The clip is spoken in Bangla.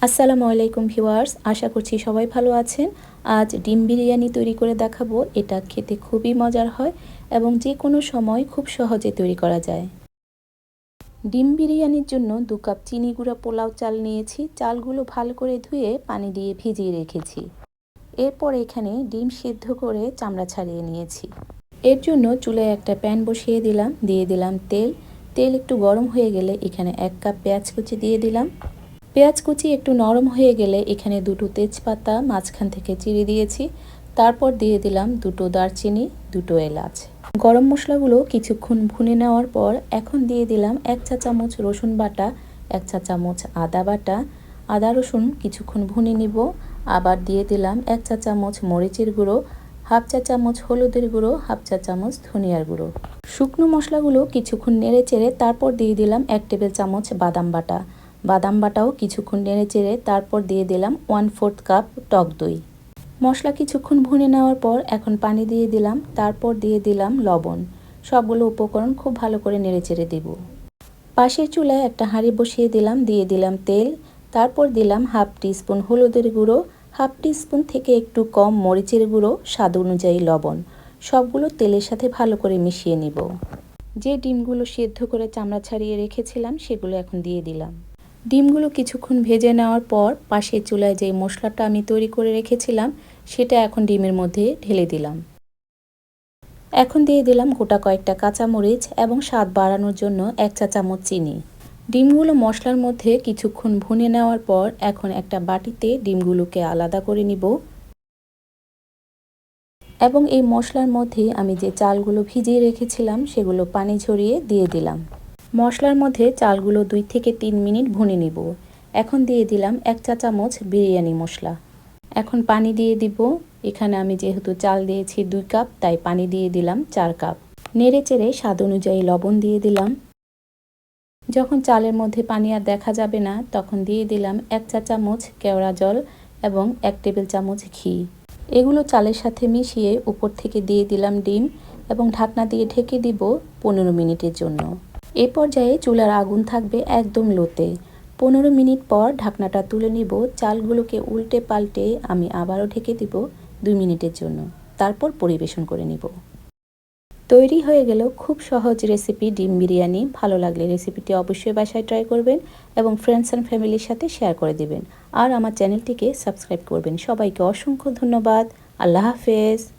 আসসালামু আলাইকুম ভিউয়ার্স, আশা করছি সবাই ভালো আছেন। আজ ডিম বিরিয়ানি তৈরি করে দেখাবো, এটা খেতে খুবই মজার হয় এবং যে কোনো সময় খুব সহজে তৈরি করা যায়। ডিম বিরিয়ানির জন্য দু কাপ চিনি গুঁড়া পোলাও চাল নিয়েছি, চালগুলো ভালো করে ধুয়ে পানি দিয়ে ভিজিয়ে রেখেছি। এরপর এখানে ডিম সিদ্ধ করে চামড়া ছাড়িয়ে নিয়েছি। এর জন্য চুলায় একটা প্যান বসিয়ে দিলাম, দিয়ে দিলাম তেল। তেল একটু গরম হয়ে গেলে এখানে এক কাপ পেঁয়াজ কুচি দিয়ে দিলাম। পেঁয়াজ কুচি একটু নরম হয়ে গেলে এখানে দুটো তেজপাতা মাঝখান থেকে চিড়ে দিয়েছি। তারপর দিয়ে দিলাম দুটো দারচিনি, দুটো এলাচ। গরম মশলাগুলো কিছুক্ষণ ভুনে নেওয়ার পর এখন দিয়ে দিলাম এক চা চামচ রসুন বাটা, এক চা চামচ আদা বাটা। আদা রসুন কিছুক্ষণ ভুনে নিব। আবার দিয়ে দিলাম এক চা চামচ মরিচের গুঁড়ো, হাফ চা চামচ হলুদের গুঁড়ো, হাফ চা চামচ ধনিয়ার গুঁড়ো। শুকনো মশলাগুলো কিছুক্ষণ নেড়ে চেড়ে তারপর দিয়ে দিলাম এক টেবিল চামচ বাদাম বাটা। বাদাম বাটাও কিছুক্ষণ নেড়ে চেড়ে তারপর দিয়ে দিলাম ওয়ান ফোর্থ কাপ টক দই। মশলা কিছুক্ষণ ভুনে নেওয়ার পর এখন পানি দিয়ে দিলাম, তারপর দিয়ে দিলাম লবণ। সবগুলো উপকরণ খুব ভালো করে নেড়ে চেড়ে দেব। পাশের চুলায় একটা হাঁড়ি বসিয়ে দিলাম, দিয়ে দিলাম তেল। তারপর দিলাম হাফ টিস্পুন হলুদের গুঁড়ো, হাফ টিস্পুন থেকে একটু কম মরিচের গুঁড়ো, স্বাদ অনুযায়ী লবণ। সবগুলো তেলের সাথে ভালো করে মিশিয়ে নিব। যে ডিমগুলো সেদ্ধ করে চামড়া ছাড়িয়ে রেখেছিলাম, সেগুলো এখন দিয়ে দিলাম। ডিমগুলো কিছুক্ষণ ভেজে নেওয়ার পর পাশের চুলায় যে মশলাটা আমি তৈরি করে রেখেছিলাম, সেটা এখন ডিমের মধ্যে ঢেলে দিলাম। এখন দিয়ে দিলাম গোটা কয়েকটা কাঁচামরিচ এবং স্বাদ বাড়ানোর জন্য এক চা চামচ চিনি। ডিমগুলো মশলার মধ্যে কিছুক্ষণ ভুনে নেওয়ার পর এখন একটা বাটিতে ডিমগুলোকে আলাদা করে নিব। এবং এই মশলার মধ্যে আমি যে চালগুলো ভিজিয়ে রেখেছিলাম, সেগুলো পানি ঝরিয়ে দিয়ে দিলাম। মশলার মধ্যে চালগুলো দুই থেকে তিন মিনিট ভুনে নিব। এখন দিয়ে দিলাম এক চা চামচ বিরিয়ানি মশলা। এখন পানি দিয়ে দিব। এখানে আমি যেহেতু চাল দিয়েছি দুই কাপ, তাই পানি দিয়ে দিলাম চার কাপ। নেড়ে চেড়ে স্বাদ অনুযায়ী লবণ দিয়ে দিলাম। যখন চালের মধ্যে পানি আর দেখা যাবে না, তখন দিয়ে দিলাম এক চা চামচ কেওড়া জল এবং এক টেবিল চামচ ঘি। এগুলো চালের সাথে মিশিয়ে উপর থেকে দিয়ে দিলাম ডিম এবং ঢাকনা দিয়ে ঢেকে দিব পনেরো মিনিটের জন্য। এ পর্যায়ে চুলার আগুন থাকবে একদম লোতে। পনেরো মিনিট পর ঢাকনাটা তুলে নিব, চালগুলোকে উল্টে পাল্টে আমি আবারও ঢেকে দিব দুই মিনিটের জন্য। তারপর পরিবেশন করে নিব। তৈরি হয়ে গেল খুব সহজ রেসিপি ডিম বিরিয়ানি। ভালো লাগলে রেসিপিটি অবশ্যই বাসায় ট্রাই করবেন এবং ফ্রেন্ডস অ্যান্ড ফ্যামিলির সাথে শেয়ার করে দেবেন। আর আমার চ্যানেলটিকে সাবস্ক্রাইব করবেন। সবাইকে অসংখ্য ধন্যবাদ। আল্লাহ হাফেজ।